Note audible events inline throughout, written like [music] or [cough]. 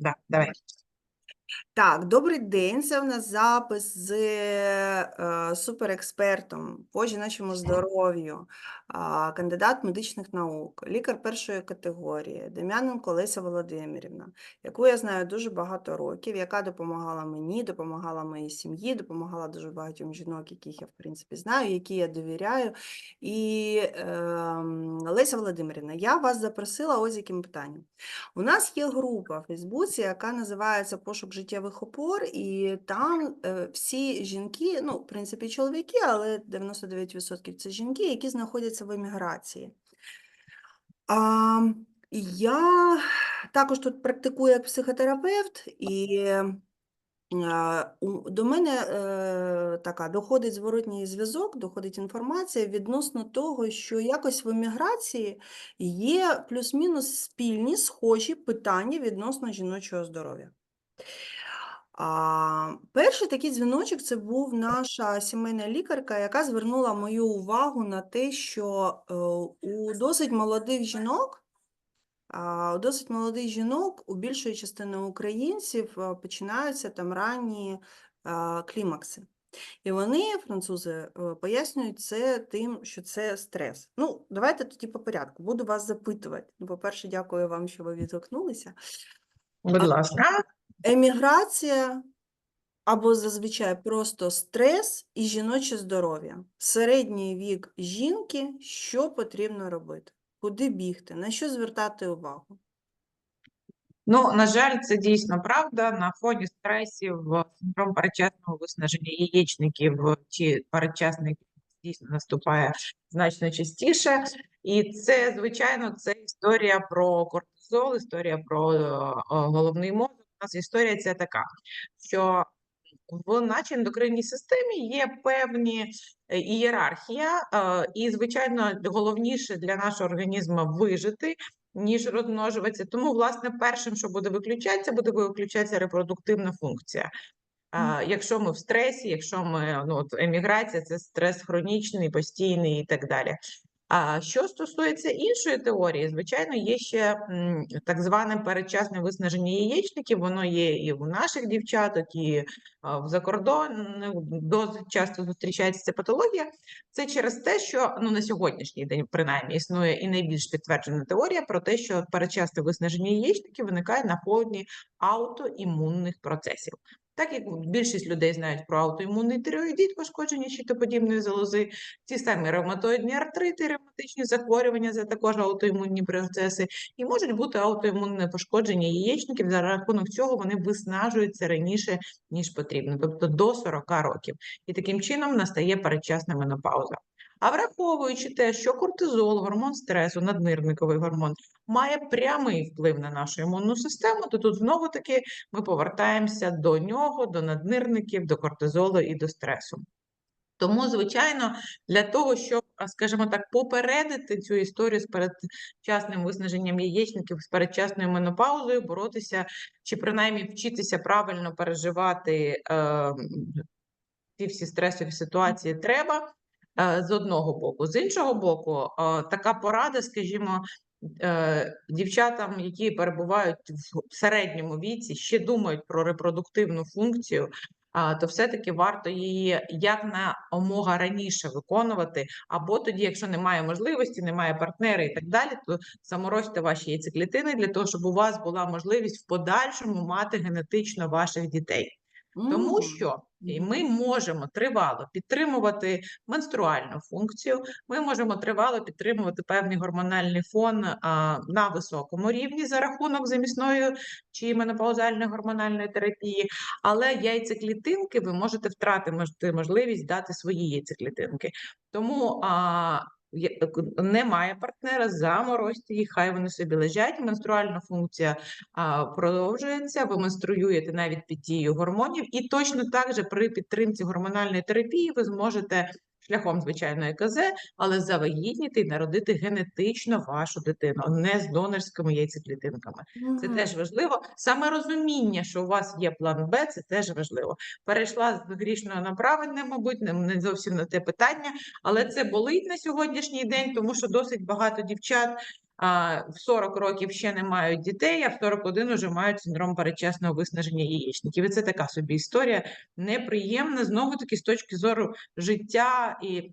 Да, давай. Так, добрий день. Це в нас запис з е, суперекспертом по жіночому здоров'ю, кандидат медичних наук, лікар першої категорії Дем'яненко Леся Володимирівна, яку я знаю дуже багато років, яка допомагала мені, допомагала моїй сім'ї, допомагала дуже багатьом жінок, яких я в принципі знаю, які я довіряю. І ем, Леся Володимирівна, я вас запросила ось яким питанням. У нас є група в Фейсбуці, яка називається Пошук життєвих опор, і там е, всі жінки, ну, в принципі, чоловіки, але 99% це жінки, які знаходяться в еміграції. А, я також тут практикую як психотерапевт, і до мене е, така доходить зворотній зв'язок, доходить інформація відносно того, що якось в еміграції є плюс-мінус спільні, схожі питання відносно жіночого здоров'я. А, перший такий дзвіночок це був наша сімейна лікарка, яка звернула мою увагу на те, що е, у досить молодих жінок, у досить молодих жінок, у більшої частини українців е, починаються там ранні е, клімакси. І вони, французи, пояснюють це тим, що це стрес. Ну, давайте тоді по порядку. Буду вас запитувати. Ну, По-перше, дякую вам, що ви відгукнулися. Будь ласка. Еміграція або зазвичай просто стрес і жіноче здоров'я. Середній вік жінки, що потрібно робити? Куди бігти? На що звертати увагу? Ну, на жаль, це дійсно правда. На фоні стресів е, синдром передчасного виснаження яєчників е, чи передчасний дійсно наступає значно частіше. І це, звичайно, це історія про кортизол, історія про е, головний мозок. У нас історія ця така, що в нашій ендокринній системі є певні е, ієрархія, е, і, звичайно, головніше для нашого організму вижити, ніж розмножуватися. Тому, власне, першим, що буде виключатися, буде виключатися репродуктивна функція. А, якщо ми в стресі, якщо ми ну от еміграція, це стрес хронічний, постійний і так далі. А що стосується іншої теорії, звичайно, є ще так зване передчасне виснаження яєчників. Воно є і у наших дівчаток, і в закордонних досить часто зустрічається ця патологія. Це через те, що ну на сьогоднішній день принаймні існує і найбільш підтверджена теорія про те, що передчасне виснаження яєчників виникає на фоні аутоімунних процесів. Так як більшість людей знають про аутоімунний тиреоїдит, пошкодження щитоподібної залози, ті самі ревматоїдні артрити, ревматичні захворювання, це також аутоімунні процеси, і можуть бути аутоімунне пошкодження яєчників. За рахунок цього вони виснажуються раніше, ніж потрібно, тобто до 40 років. І таким чином настає передчасна менопауза. А враховуючи те, що кортизол, гормон стресу, наднирниковий гормон, має прямий вплив на нашу імунну систему, то тут знову таки ми повертаємося до нього, до наднирників, до кортизолу і до стресу. Тому, звичайно, для того, щоб, скажімо так, попередити цю історію з передчасним виснаженням яєчників, з передчасною менопаузою, боротися чи принаймні вчитися правильно переживати е, ці всі стресові ситуації треба з одного боку. З іншого боку, е, така порада, скажімо, е, дівчатам, які перебувають в середньому віці, ще думають про репродуктивну функцію. То все-таки варто її як на омога раніше виконувати, або тоді, якщо немає можливості, немає партнера і так далі, то заморозьте ваші яйцеклітини для того, щоб у вас була можливість в подальшому мати генетично ваших дітей. Тому що і ми можемо тривало підтримувати менструальну функцію, ми можемо тривало підтримувати певний гормональний фон а, на високому рівні за рахунок замісної чи менопаузальної гормональної терапії, але яйцеклітинки ви можете втратити можливість дати свої яйцеклітинки. Тому немає партнера, заморозьте їх, хай вони собі лежать. Менструальна функція а, продовжується, ви менструюєте навіть під дією гормонів, і точно так же при підтримці гормональної терапії ви зможете шляхом звичайної КЗ, але завагітніти і народити генетично вашу дитину, не з донорськими яйцеклітинками. Це теж важливо. Саме розуміння, що у вас є план Б, це теж важливо. Перейшла з грішного на правильне, мабуть, не, не зовсім на те питання, але це болить на сьогоднішній день, тому що досить багато дівчат в 40 років ще не мають дітей, а в 41 вже мають синдром передчасного виснаження яєчників. І це така собі історія неприємна, знову таки з точки зору життя і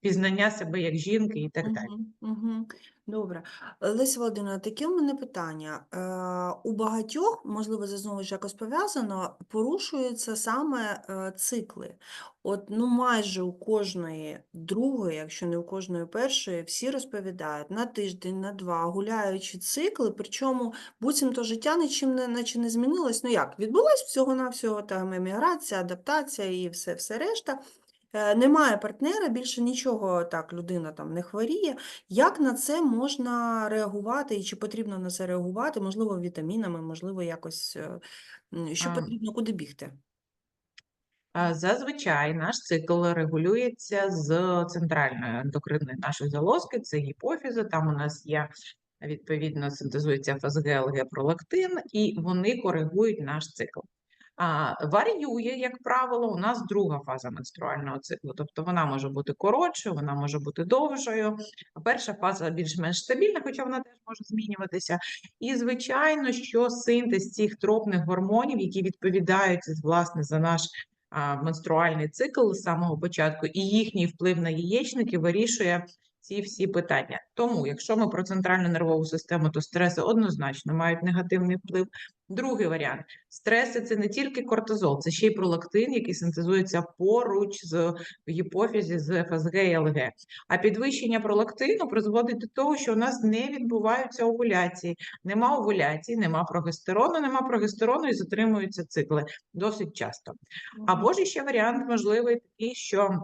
пізнання себе як жінки і так далі. Угу, мгм. Добре. Леся Володимирівна, таке в мене питання. Е, у багатьох, можливо, це знову ж якось пов'язано, порушуються саме е, цикли. От, ну, майже у кожної другої, якщо не у кожної першої, всі розповідають на тиждень, на два, гуляючи цикли, причому буцімто життя нічим не, наче не змінилось. Ну як, відбулась всього-навсього там еміграція, адаптація і все, все решта. Е, Немає партнера, більше нічого так людина там не хворіє. Як на це можна реагувати і чи потрібно на це реагувати? Можливо, вітамінами, можливо, якось е, що потрібно, куди бігти? Зазвичай наш цикл регулюється з центральної ендокринної нашої залозки, це гіпофіза. Там у нас є відповідно синтезується ФСГ, ЛГ, пролактин, і вони коригують наш цикл. Варіює, як правило, у нас друга фаза менструального циклу, тобто вона може бути коротшою, вона може бути довшою. Перша фаза більш-менш стабільна, хоча вона теж може змінюватися. І, звичайно, що синтез цих тропних гормонів, які відповідають власне за наш менструальний цикл з самого початку, і їхній вплив на яєчники вирішує ці всі питання. Тому, якщо ми про центральну нервову систему, то стреси однозначно мають негативний вплив. Другий варіант стреси це не тільки кортизол, це ще й пролактин, який синтезується поруч з гіпофізі з ФСГ і ЛГ. А підвищення пролактину призводить до того, що у нас не відбуваються овуляції. Нема овуляції, нема прогестерону, нема прогестерону і затримуються цикли досить часто. Або ж ще варіант можливий такий, що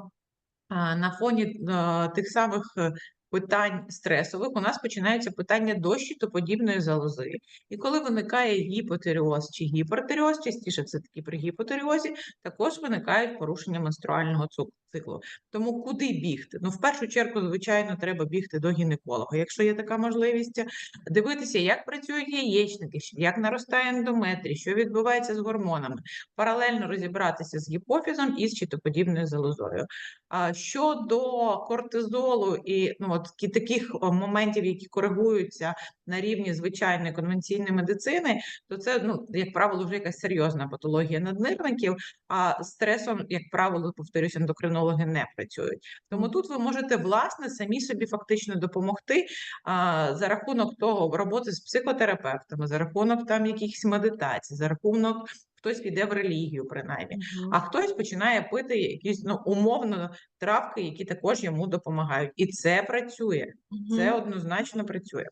на фоні тих самих е, питань стресових у нас починається питання дощі до щитоподібної залози. І коли виникає гіпотеріоз чи гіпертеріоз, частіше це таки при гіпотеріозі, також виникають порушення менструального цу- циклу. Тому куди бігти? Ну, в першу чергу, звичайно, треба бігти до гінеколога, якщо є така можливість, дивитися, як працюють яєчники, як наростає ендометрій, що відбувається з гормонами, паралельно розібратися з гіпофізом і з щитоподібною залозою. А щодо кортизолу і ну, от таких моментів, які коригуються на рівні звичайної конвенційної медицини, то це, ну, як правило, вже якась серйозна патологія наднирників, а стресом, як правило, повторюсь, ендокринологи не працюють. Тому тут ви можете власне самі собі фактично допомогти а, за рахунок того роботи з психотерапевтами, за рахунок там якихось медитацій, за рахунок хтось піде в релігію, принаймні. Мгм. А хтось починає пити якісь ну умовно травки, які також йому допомагають, і це працює. Це однозначно працює.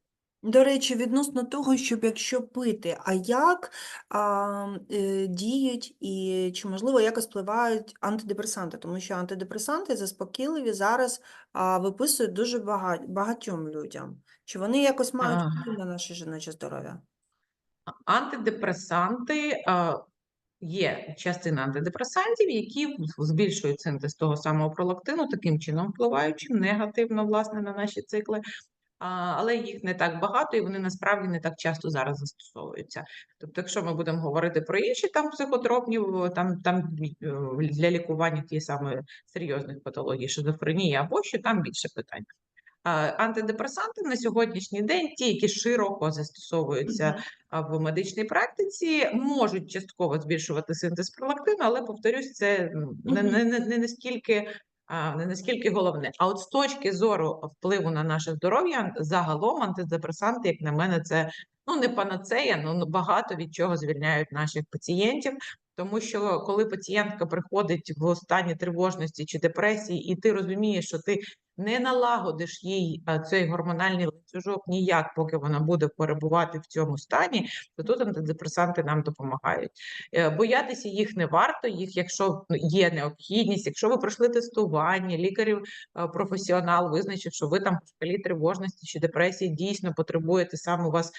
До речі, відносно того, щоб якщо пити, а як а, е, діють і чи можливо якось впливають антидепресанти, тому що антидепресанти заспокійливі зараз а, виписують дуже бага- багатьом людям. Чи вони якось мають вплив на наше жіноче здоров'я? Антидепресанти а, є частина антидепресантів, які збільшують синтез того самого пролактину, таким чином впливаючи негативно власне на наші цикли. Але їх не так багато, і вони насправді не так часто зараз застосовуються. Тобто, якщо ми будемо говорити про інші там психотропні, там, там для лікування тієї самої серйозних патологій, шизофренії або що там більше питань. А, Антидепресанти на сьогоднішній день, ті, які широко застосовуються в медичній практиці, можуть частково збільшувати синтез пролактину, але повторюсь, це не, не, не, не настільки. Не наскільки головне. А от з точки зору впливу на наше здоров'я, загалом антидепресанти, як на мене, це ну не панацея, ну ну, багато від чого звільняють наших пацієнтів. Тому що коли пацієнтка приходить в стані тривожності чи депресії, і ти розумієш, що ти не налагодиш їй цей гормональний ланцюжок ніяк, поки вона буде перебувати в цьому стані, то тут антидепресанти нам допомагають. Е, Боятися їх не варто. Їх, якщо є необхідність, якщо ви пройшли тестування, лікарів е, професіонал визначив, що ви там в шкалі тривожності чи депресії дійсно потребуєте саме у вас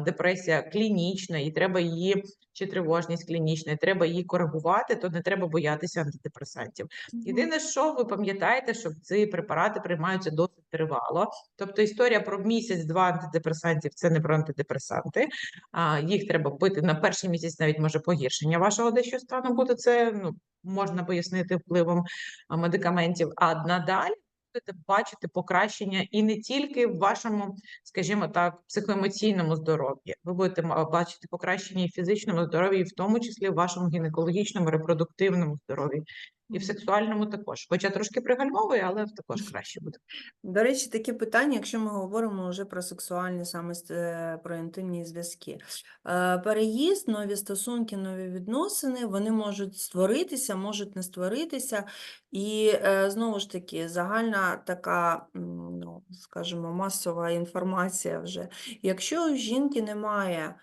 депресія клінічна, і треба її чи тривожність клінічна, і треба її коригувати, то не треба боятися антидепресантів. Єдине, що ви пам'ятаєте, що ці препарати приймаються досить тривало. Тобто історія про місяць-два антидепресантів це не про антидепресанти. А, їх треба пити на перший місяць, навіть може погіршення вашого дещо стану буде. Це ну, можна пояснити впливом медикаментів. А надалі будете бачити покращення і не тільки в вашому, скажімо так, психоемоційному здоров'ї. Ви будете бачити покращення і в фізичному здоров'ї, в тому числі в вашому гінекологічному, репродуктивному здоров'ї, і в сексуальному також. Хоча трошки пригальмовує, але також краще буде. До речі, такі питання, якщо ми говоримо вже про сексуальні, саме е, про інтимні зв'язки. Е, Переїзд, нові стосунки, нові відносини, вони можуть створитися, можуть не створитися. І е, знову ж таки, загальна така, ну, скажімо, масова інформація вже. Якщо у жінки немає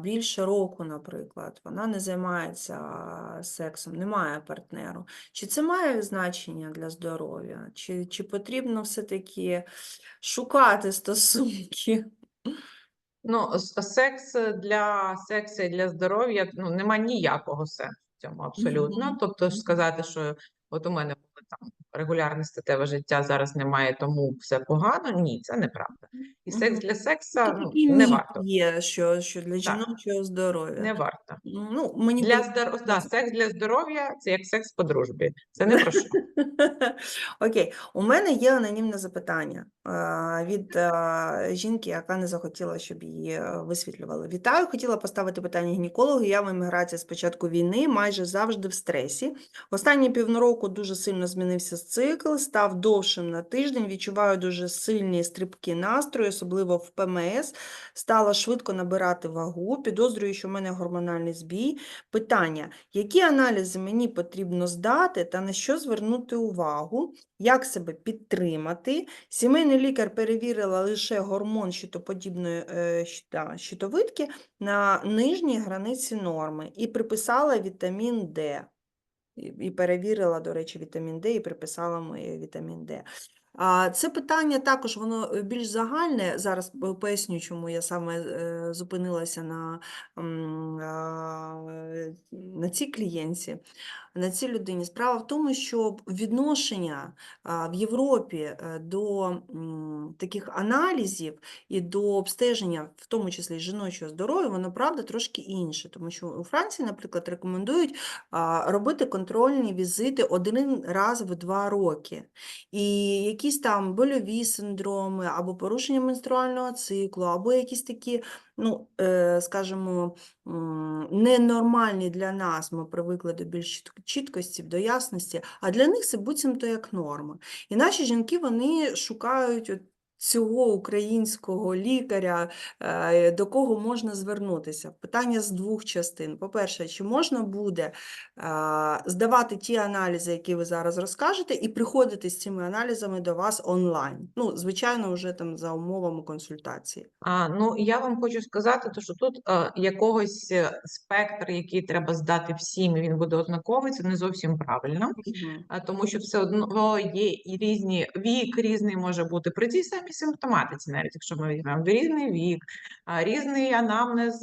більше року, наприклад, вона не займається сексом, немає партнеру. Чи це має значення для здоров'я? Чи, чи потрібно все-таки шукати стосунки? Ну, секс для сексу і для здоров'я ну, нема ніякого сенсу в цьому абсолютно. Мгм. Тобто сказати, що от у мене були там регулярне статеве життя, зараз немає, тому все погано. Ні, це неправда. І секс для секса ну, не варто. є, що, що для жіночого здоров'я. не варто. Ну, мені Для було здор... да, секс для здоров'я це як секс по дружбі. Це не про що. [laughs] Окей, у мене є анонімне запитання від жінки, яка не захотіла, щоб її е, висвітлювали. Вітаю, хотіла поставити питання гінекологу. Я в еміграції з початку війни, майже завжди в стресі. Останні півроку дуже сильно змінився цикл, став довшим на тиждень. Відчуваю дуже сильні стрибки настрою, особливо в ПМС. Стала швидко набирати вагу. Підозрюю, що в мене гормональний збій. Питання: які аналізи мені потрібно здати та на що звернути увагу, як себе підтримати? Сімейний лікар перевірила лише гормон щитоподібної е, щ- да, щитовидки на нижній границі норми і приписала вітамін Д. І перевірила, до речі, вітамін Д і приписала моє вітамін Д. Це питання також воно е, більш загальне. Зараз поясню, чому я саме е, зупинилася на, на цій клієнці, на цій людині. Справа в тому, що відношення в Європі е, до таких аналізів і до обстеження, в тому числі жіночого здоров'я, воно правда трошки інше, тому що у Франції, наприклад, рекомендують робити контрольні візити один раз в два роки. І якісь там больові синдроми, або порушення менструального циклу, або якісь такі, ну, е, скажімо, ненормальні для нас, ми привикли до більш чіткості, до ясності, а для них це буцімто як норма. І наші жінки, вони шукають цього українського лікаря, е, до кого можна звернутися. Питання з двох частин. По-перше, чи можна буде здавати ті аналізи, які ви зараз розкажете, і приходити з цими аналізами до вас онлайн. Ну, звичайно, вже там за умовами консультації. А, ну, я вам хочу сказати, то, що тут е, якогось е, спектр, який треба здати всім, і він буде однаковий, це не зовсім правильно. А, Тому що все одно є і різні вік, різний може бути при цій самій симптоматиці, навіть якщо ми візьмемо різний вік, різний анамнез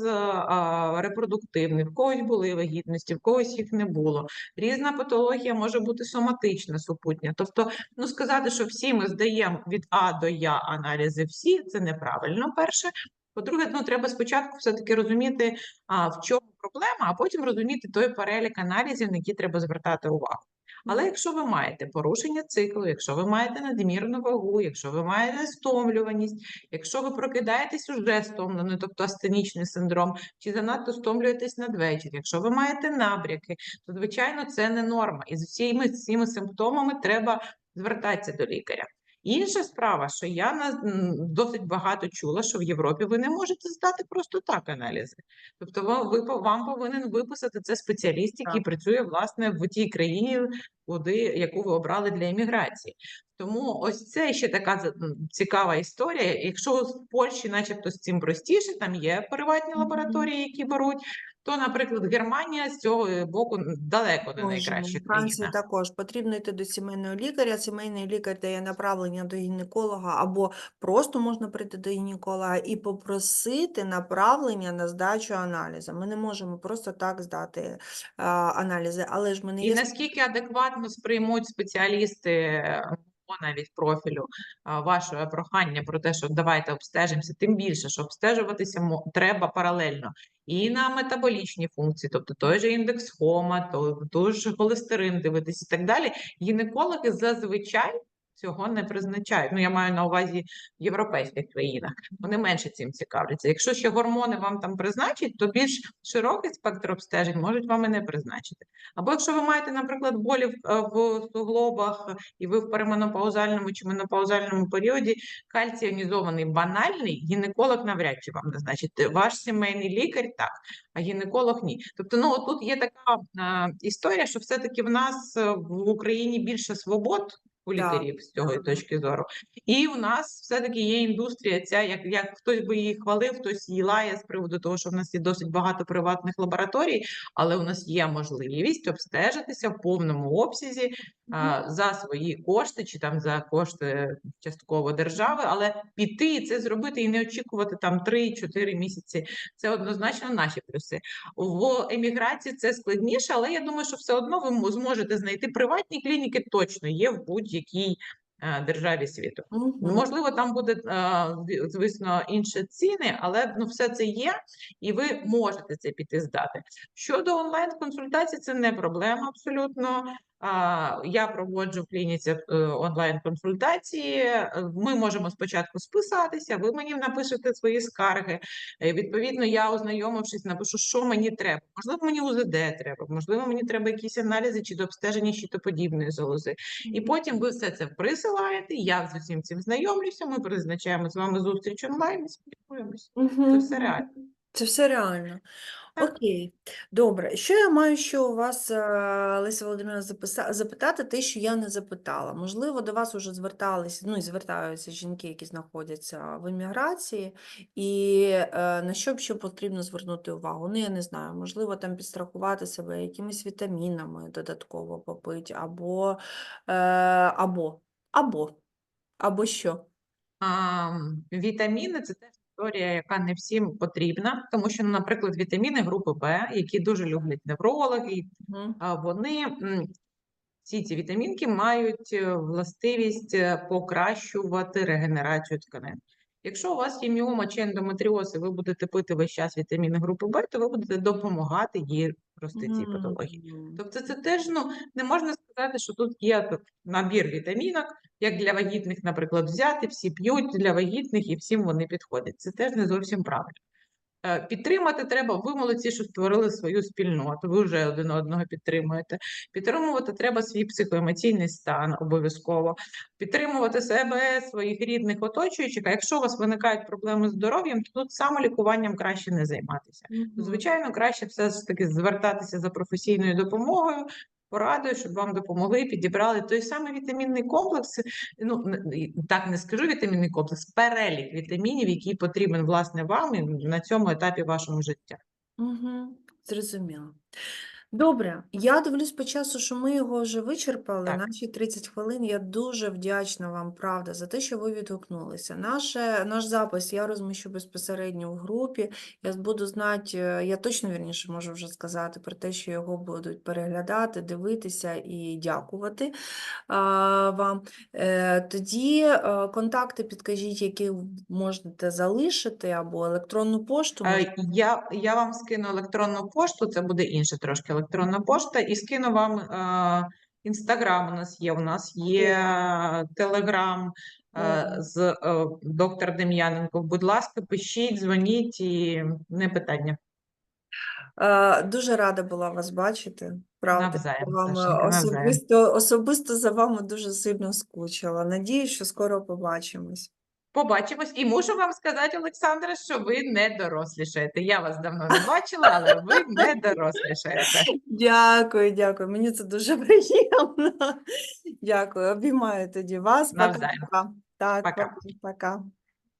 репродуктивний, в когось були вагітності, в когось їх не було. Різна патологія може бути соматична, супутня. Тобто, ну сказати, що всі ми здаємо від А до Я аналізи всі, це неправильно. Перше. По-друге, ну треба спочатку все-таки розуміти, а, в чому проблема, а потім розуміти той перелік аналізів, на які треба звертати увагу. Але якщо ви маєте порушення циклу, якщо ви маєте надмірну вагу, якщо ви маєте стомлюваність, якщо ви прокидаєтесь уже стомленою, тобто астенічний синдром, чи занадто стомлюєтесь надвечір, якщо ви маєте набряки, то звичайно це не норма. І з усіми цими симптомами треба звертатися до лікаря. Інша справа, що я досить багато чула, що в Європі ви не можете здати просто так аналізи. Тобто вам, ви, вам повинен виписати це спеціаліст, який Так. працює власне в тій країні, куди, яку ви обрали для імміграції. Тому ось це ще така цікава історія. Якщо в Польщі, начебто, з цим простіше, там є приватні лабораторії, які беруть, то, наприклад, Германія з цього боку далеко не найкраща Франції країна. також потрібно йти до сімейного лікаря. Сімейний лікар дає направлення до гінеколога, або просто можна прийти до гінеколога і попросити направлення на здачу аналізу. Ми не можемо просто так здати а, аналізи, але ж в мене І є наскільки адекватно сприймуть спеціалісти е, навіть профілю вашого прохання про те, що давайте обстежимося, тим більше, що обстежуватися треба паралельно і на метаболічні функції, тобто той же індекс хома, то той же холестерин дивитися і так далі. Гінекологи зазвичай цього не призначають. Ну, я маю на увазі в європейських країнах. Вони менше цим цікавляться. Якщо ще гормони вам там призначать, то більш широкий спектр обстежень можуть вам і не призначити. Або якщо ви маєте, наприклад, болі в, е, суглобах і ви в переменопаузальному чи менопаузальному періоді, кальцій іонізований банальний, гінеколог навряд чи вам назначить. Ваш сімейний лікар так, а гінеколог ні. Тобто, ну тут є така е, історія, що все-таки в нас е, в Україні більше свобод у лікарів з цього точки зору. І у нас все-таки є індустрія ця, як, як хтось би її хвалив, хтось її лає з приводу того, що в нас є досить багато приватних лабораторій, але у нас є можливість обстежитися в повному обсязі а, за свої кошти чи там за кошти частково держави, але піти і це зробити і не очікувати там 3-4 місяці. Це однозначно наші плюси. В еміграції це складніше, але я думаю, що все одно ви зможете знайти приватні клініки, точно є в будь-якій е, державі світу. Мгм. Можливо, там буде, е, звісно, інші ціни, але ну, все це є, і ви можете це піти здати. Щодо онлайн-консультацій, це не проблема абсолютно. Я проводжу в клініці е, онлайн-консультації. Е, Ми можемо спочатку списатися, ви мені напишете свої скарги. Е, Відповідно, я ознайомившись, напишу, що мені треба. Можливо, мені УЗД треба, можливо, мені треба якісь аналізи чи до обстеження щитоподібної залози. І потім ви все це присилаєте. Я з усім цим знайомлюся. Ми призначаємо з вами зустріч онлайн і спілкуємося. Це все реально. Це все реально. Так. Окей, добре. Що я маю ще у вас, е, Леся Володимирівна, записа- запитати, те, що я не запитала. Можливо, до вас вже зверталися, ну і звертаються жінки, які знаходяться в еміграції, і е, на що б ще потрібно звернути увагу? Ну, я не знаю, можливо, там підстрахувати себе якимись вітамінами додатково попити, або, е, або, або, або що? А, м, вітаміни це теж історія, яка не всім потрібна, тому що, ну, наприклад, вітаміни групи Б, які дуже люблять неврологи, вони всі ці вітамінки мають е, властивість е, покращувати регенерацію тканин. Якщо у вас є міома чи ендометріоз, і ви будете пити весь час вітаміни групи Б, то ви будете допомагати їй рости цій патології. Тобто це теж ну не можна сказати, що тут є тут набір вітамінок, як для вагітних, наприклад, взяти, всі п'ють для вагітних і всім вони підходять. Це теж не зовсім правильно. Е, Підтримати треба, ви молодці, що створили свою спільноту, ви вже один одного підтримуєте. Підтримувати треба свій психоемоційний стан обов'язково, підтримувати себе, своїх рідних, оточуючих. А якщо у вас виникають проблеми з здоров'ям, то тут самолікуванням краще не займатися. Звичайно, краще все ж таки звертатися за професійною допомогою, порадою, щоб вам допомогли, підібрали той самий вітамінний комплекс. Ну так не скажу вітамінний комплекс, перелік вітамінів, який потрібен власне вам на цьому етапі вашого життя. Угу, зрозуміло. Добре, я дивлюсь по часу, що ми його вже вичерпали, Так. наші 30 хвилин. Я дуже вдячна вам, правда, за те, що ви відгукнулися. Наше, наш запис я розміщу безпосередньо в групі. Я буду знати, е, я точно вірніше можу вже сказати про те, що його будуть переглядати, дивитися і дякувати а, вам. Е, Тоді е, контакти підкажіть, які можете залишити, або електронну пошту. Е, Я, я вам скину електронну пошту, це буде інша трошки електронна пошта, і скину вам е, інстаграм. У нас є. У нас є телеграм е, з е, доктор Дем'яненко. Будь ласка, пишіть, дзвоніть і не питання. Е, Дуже рада була вас бачити. Правда, Навзаєм, вам навзаєм. особисто, особисто за вами дуже сильно скучила. Надіюсь, що скоро побачимось. Побачимось. І мушу вам сказати, Олександра, що ви не дорослішаєте. Я вас давно не бачила, але [laughs] ви не дорослішаєте. Дякую, дякую. Мені це дуже [laughs] приємно. Дякую. Обіймаю тоді вас. Навзаєм. Пока-пока. Так, Пока. пока. пока.